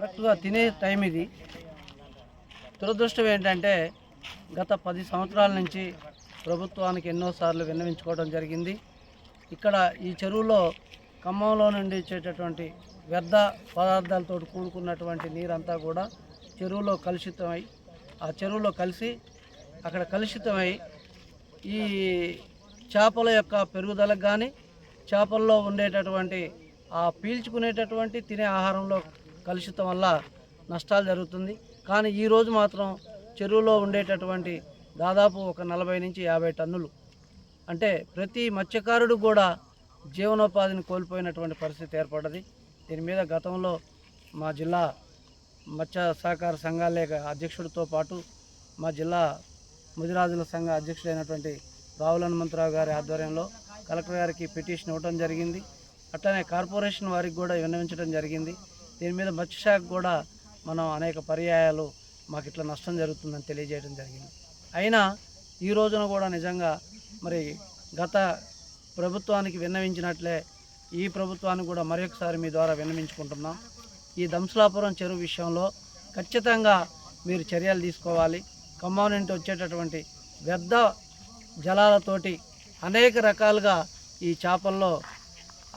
కరెక్ట్గా తినే టైం ఇది. దురదృష్టం ఏంటంటే గత పది సంవత్సరాల నుంచి ప్రభుత్వానికి ఎన్నోసార్లు విన్నవించుకోవడం జరిగింది. ఇక్కడ ఈ చెరువులో ఖమ్మంలో నుండి వచ్చేటటువంటి వ్యర్థ పదార్థాలతో కూడుకున్నటువంటి నీరంతా కూడా చెరువులో కలుషితమై ఆ చెరువులో కలిసి అక్కడ కలుషితమై ఈ చేపల యొక్క పెరుగుదలకు కానీ చేపల్లో ఉండేటటువంటి ఆ పీల్చుకునేటటువంటి తినే ఆహారంలో కలుషితం వల్ల నష్టాలు జరుగుతుంది. కానీ ఈరోజు మాత్రం చెరువులో ఉండేటటువంటి దాదాపు ఒక నలభై నుంచి యాభై టన్నులు. అంటే ప్రతి మత్స్యకారుడు కూడా జీవనోపాధిని కోల్పోయినటువంటి పరిస్థితి ఏర్పడ్డది. దీని మీద గతంలో మా జిల్లా మత్స్య సహకార సంఘాల అధ్యక్షుడితో పాటు మా జిల్లా ముదిరాజుల సంఘ అధ్యక్షుడైనటువంటి రావుల హనుమంతరావు గారి ఆధ్వర్యంలో కలెక్టర్ గారికి పిటిషన్ ఇవ్వడం జరిగింది. అట్లనే కార్పొరేషన్ వారికి కూడా విన్నవించడం జరిగింది. దీని మీద మత్స్యశాఖ కూడా మనం అనేక పర్యాయాలు మాకు ఇట్లా నష్టం జరుగుతుందని తెలియజేయడం జరిగింది. అయినా ఈ రోజున కూడా నిజంగా మరి గత ప్రభుత్వానికి విన్నవించినట్లే ఈ ప్రభుత్వానికి కూడా మరొకసారి మీ ద్వారా విన్నవించుకుంటున్నాం. ఈ దంసలాపురం చెరువు విషయంలో ఖచ్చితంగా మీరు చర్యలు తీసుకోవాలి. ఖమ్మం నుండి వచ్చేటటువంటి వ్యర్థ జలాలతోటి అనేక రకాలుగా ఈ చేపల్లో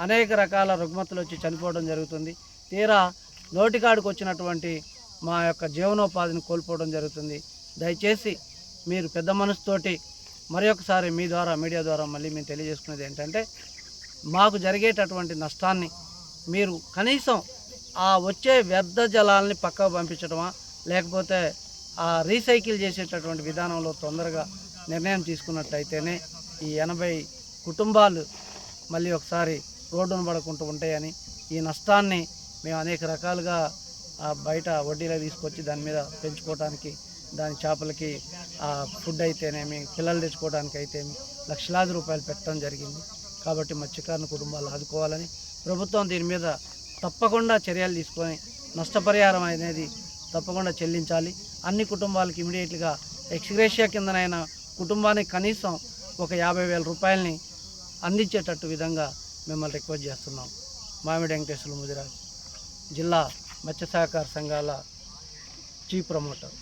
అనేక రకాల రుగ్మతలు వచ్చి చనిపోవడం జరుగుతుంది. తీరా నోటికాడికి వచ్చినటువంటి మా యొక్క జీవనోపాధిని కోల్పోవడం జరుగుతుంది. దయచేసి మీరు పెద్ద మనసుతోటి మరి ఒకసారి మీ ద్వారా మీడియా ద్వారా మళ్ళీ మేము తెలియజేసుకునేది ఏంటంటే మాకు జరిగేటటువంటి నష్టాన్ని మీరు కనీసం ఆ వచ్చే వ్యర్థ జలాల్ని పక్కకు పంపించడమా లేకపోతే ఆ రీసైకిల్ చేసేటటువంటి విధానంలో తొందరగా నిర్ణయం తీసుకున్నట్టయితేనే ఈ ఎనభై కుటుంబాలు మళ్ళీ ఒకసారి రోడ్డును పడకుండా ఉంటాయని ఈ నష్టాన్ని మేము అనేక రకాలుగా బయట వడ్డీలో తీసుకొచ్చి దాని మీద పెంచుకోవడానికి దాని చేపలకి ఫుడ్ అయితేనేమి పిల్లలు తెచ్చుకోవడానికి అయితేమి లక్షలాది రూపాయలు పెట్టడం జరిగింది. కాబట్టి మత్స్యకారుని కుటుంబాలు ఆదుకోవాలని ప్రభుత్వం దీని మీద తప్పకుండా చర్యలు తీసుకొని నష్టపరిహారం అనేది తప్పకుండా చెల్లించాలి. అన్ని కుటుంబాలకి ఇమీడియట్గా ఎక్స్గ్రేషియా కిందనైనా కుటుంబానికి కనీసం ఒక యాభై వేల రూపాయలని అందించేటట్టు విధంగా మిమ్మల్ని రిక్వెస్ట్ చేస్తున్నాం. మామిడి వెంకటేశ్వర ముదిరాజ్. జిల్లా మత్స్య సహకార సంఘాల చీఫ్ ప్రమోటర్.